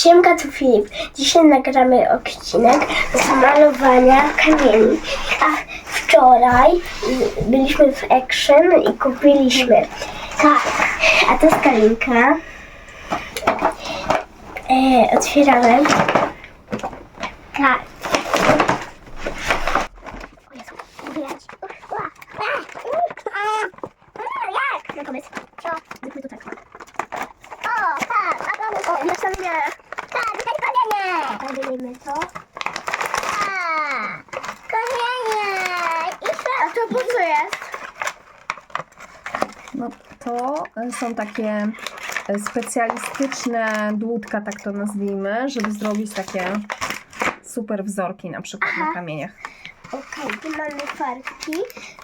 Siemka, tu Filip. Dzisiaj nagramy odcinek do malowania kamieni. A wczoraj byliśmy w Action i kupiliśmy. Tak. A to jest kalinka. E, otwieramy. Tak. Wyjechać. Jak? No pomysł. Co? Zróbmy to tak. O, tak, mamy O, nie. Tak, kamienie. I A to po co jest? No to są takie e, specjalistyczne dłutka, tak to nazwijmy, żeby zrobić takie super wzorki na przykład Aha. na kamieniach. Okej, tu mamy farbki,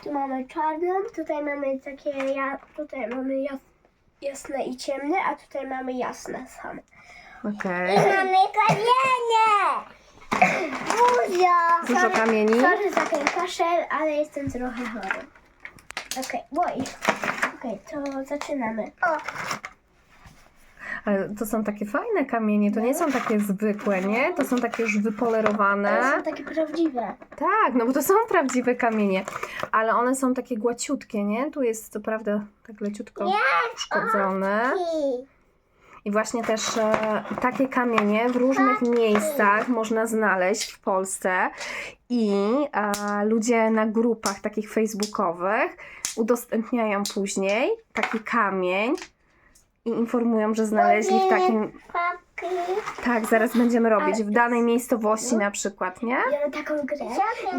tu mamy czarną, tutaj mamy takie, ja, tutaj mamy jas, jasne i ciemne, a tutaj mamy jasne same. Okej. Mamy kamienie! Dużo! Dużo kamieni. Sorry za ten kaszel, ale jestem trochę chory. Okej, okay, Okej, to zaczynamy. O, Ale to są takie fajne kamienie, to nie są takie zwykłe, nie? To są takie już wypolerowane. są takie prawdziwe. Tak, no bo to są prawdziwe kamienie, ale one są takie głaciutkie, nie? Tu jest co prawda tak leciutko uszkodzone. I właśnie też e, takie kamienie w różnych miejscach można znaleźć w Polsce. I e, ludzie na grupach takich facebookowych udostępniają później taki kamień i informują, że znaleźli w takim... Tak, zaraz będziemy robić. W danej miejscowości na przykład, nie? Mamy taką grę,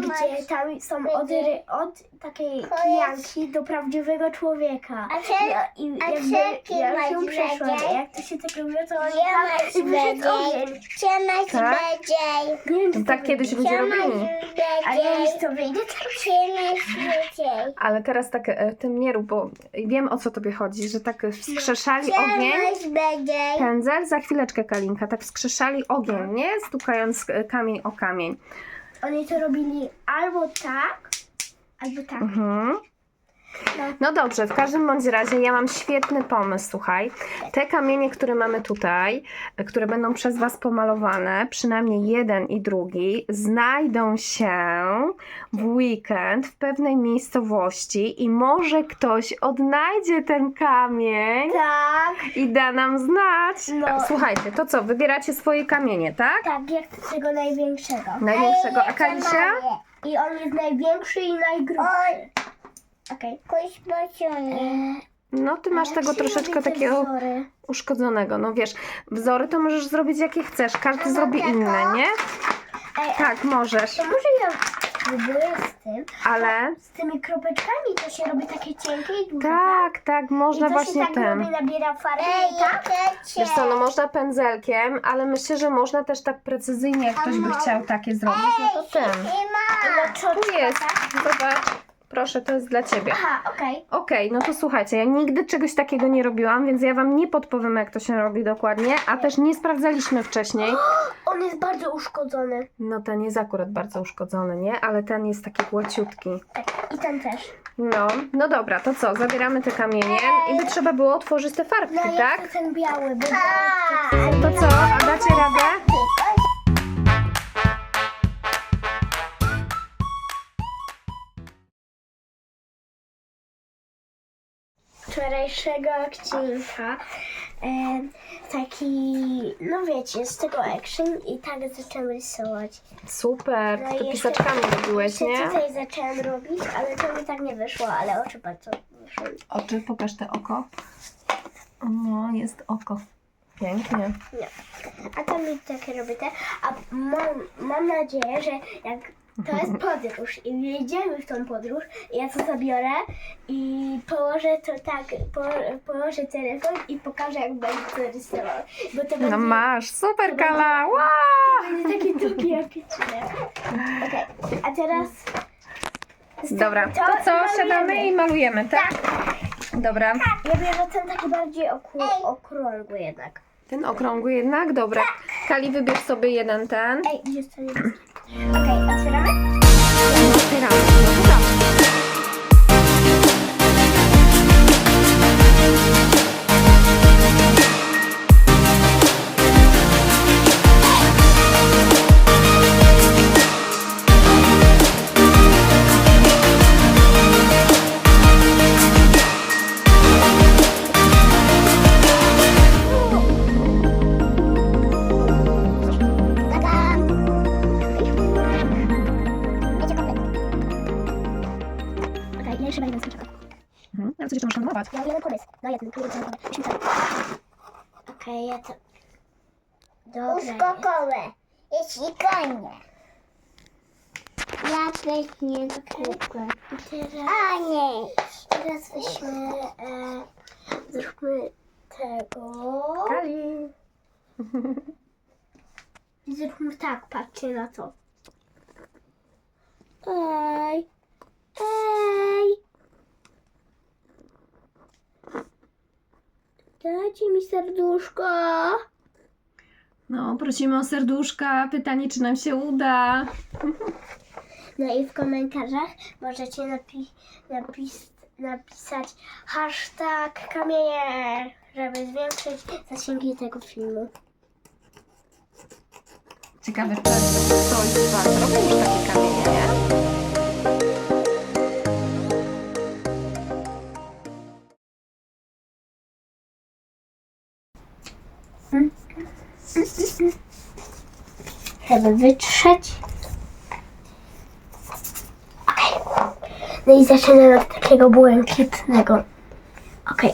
gdzie tam są od, od takiej kijanki do prawdziwego człowieka. A czy- Ja, I a jakby ja masz się przeszłam, jak to się tak robi, to tam masz i wyszedł będzie? ogień. Tak? będzie. Nie wiem, czy to tak kiedyś ludzie robili. A wiem, czy to wyjdzie. Trzymać będzie. Ale teraz tak e, tym nie rób, bo wiem o co tobie chodzi, że tak wskrzeszali ogień. Trzymać będzie. Pędzel, za chwileczkę Kalinka, tak wskrzeszali ogień, nie? Stukając e, kamień o kamień. Oni to robili albo tak, albo tak. Mhm. No dobrze, w każdym bądź razie ja mam świetny pomysł, słuchaj. Te kamienie, które mamy tutaj, które będą przez Was pomalowane, przynajmniej jeden i drugi, znajdą się w weekend w pewnej miejscowości i może ktoś odnajdzie ten kamień Tak, i da nam znać. No. Słuchajcie, to co, wybieracie swoje kamienie, tak? tak, jak tego największego. Największego. A Kalisia? I on jest największy i najgrubszy. Okej. Kuś pociągnie. No ty masz tego troszeczkę takiego wzory? uszkodzonego. No wiesz, wzory to możesz zrobić jakie chcesz. Każdy zrobi inne, nie? Ej, Tak, możesz. to może ja spróbuję z tym. Ale Z tymi kropeczkami to się robi takie cienkie i duże, tak, tak, I można to właśnie się tak robi, tym. nabiera farby Ej, i tak? Wiesz co, no można pędzelkiem, ale myślę, że można też tak precyzyjnie, jak ktoś by chciał takie zrobić, no to tym. Trzyma. Tu jest, zobacz. Proszę, to jest dla ciebie. Aha, okej. Okej, no to słuchajcie, ja nigdy czegoś takiego nie robiłam, więc ja wam nie podpowiem, jak to się robi dokładnie, a też nie sprawdzaliśmy wcześniej. On jest bardzo uszkodzony. No ten jest akurat bardzo uszkodzony, nie? Ale ten jest taki głaciutki. Tak, i ten też. No, no dobra, to co? Zabieramy te kamienie i by trzeba było otworzyć te farbki, No ja tak? ten biały, bo. To co? A dacie radę? Wczorajszego odcinka e, taki, no wiecie, z tego action i tak zaczęłam rysować. Super, No i to jeszcze- pisaczkami robiłeś, Jeszcze nie? tutaj zaczęłam robić, ale to mi tak nie wyszło, ale oczy bardzo wyszły. Oczy, pokaż te oko. No, jest oko. Pięknie. A to mi takie robię te, a mam, mam nadzieję, że jak to jest podróż i wjedziemy w tą podróż, ja to zabiorę i położę to tak, po, położę telefon i pokażę jak będę to rysował. Bo to będzie, No masz, super Kala! Wow! będzie takie długie epiczne. Okej, a teraz... Dobra, to co? Siadamy i malujemy, tak? Dobra. Ja biorę ten taki bardziej okró- okrągły jednak. Ten okrągły jednak? Dobra. Kali, wybierz sobie jeden ten. Ej, gdzie jest ten niebieski? Okej, otwieramy? Otwieramy. Dobra. Uskokowe. Jeśli konie. Ja też nie zwykłe. A nie. teraz weźmy... E, zróbmy tego. Kali. I zróbmy tak, patrzcie na to. Ej. Ej. Dajcie mi serduszko. No, prosimy o serduszka. Pytanie, czy nam się uda. No i w komentarzach możecie napi- napis- napisać hashtag kamienie, żeby zwiększyć zasięgi tego filmu. Ciekawe, czy ktoś z Was robił już takie kamienie, nie? Żeby wytrzeć. Okej. No i zaczynamy od takiego błękitnego. Okej.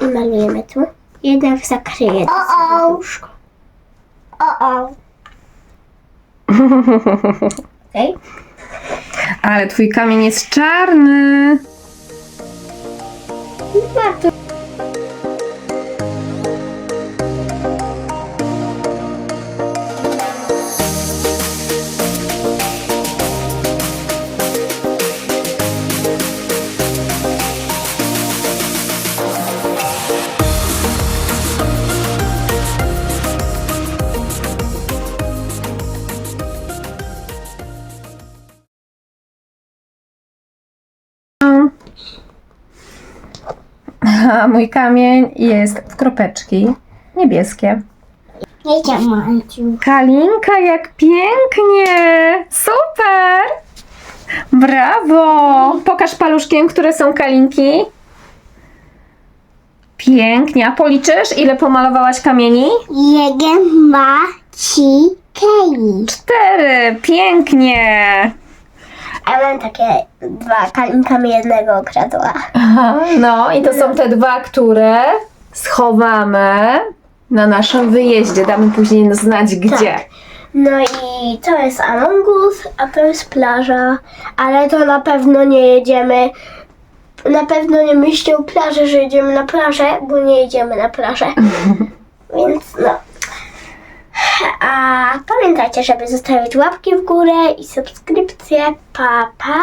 I malujemy tu. Jeden zakryje to O, o. serduszko. O, o. Okej? Ale twój kamień jest czarny. Warto. A mój kamień jest w kropeczki niebieskie. Jedzie Manciu. Kalinka, jak pięknie! Super! Brawo! Pokaż paluszkiem, które są kalinki. Pięknie. A policzysz, ile pomalowałaś kamieni? Jeden ma ci kei. Cztery. Pięknie. A ja mam takie dwa kalinkami jednego okradła. Aha, no i to są te dwa, które schowamy na naszym wyjeździe. Damy później znać gdzie. No i to jest Among Us, a to jest plaża. Ale to na pewno nie jedziemy. Na pewno nie myślcie o plaży, że jedziemy na plażę, bo nie jedziemy na plażę. Więc no. A pamiętajcie, żeby zostawić łapki w górę i subskrypcję. Pa, pa!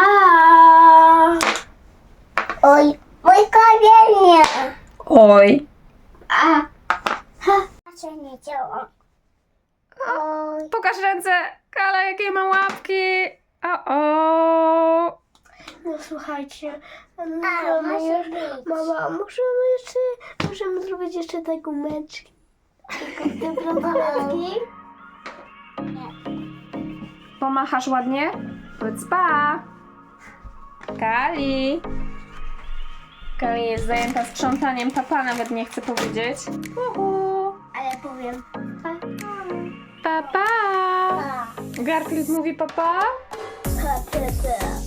Oj, mój kamienie. Oj. A, A co nie działa? Oj. Pokaż ręce. Kala, jakie ma łapki. O, o. no słuchajcie. A, Możemy może być. mama, możemy jeszcze, możemy zrobić jeszcze te gumeczki. Tylko te. Pomachasz ładnie? Powiedz pa. Kali. Kali jest zajęta sprzątaniem. Papa nawet nie chce powiedzieć. Uhu. Ale powiem. Pa, Papa. A. Garfield mówi papa. pa, pa, pa.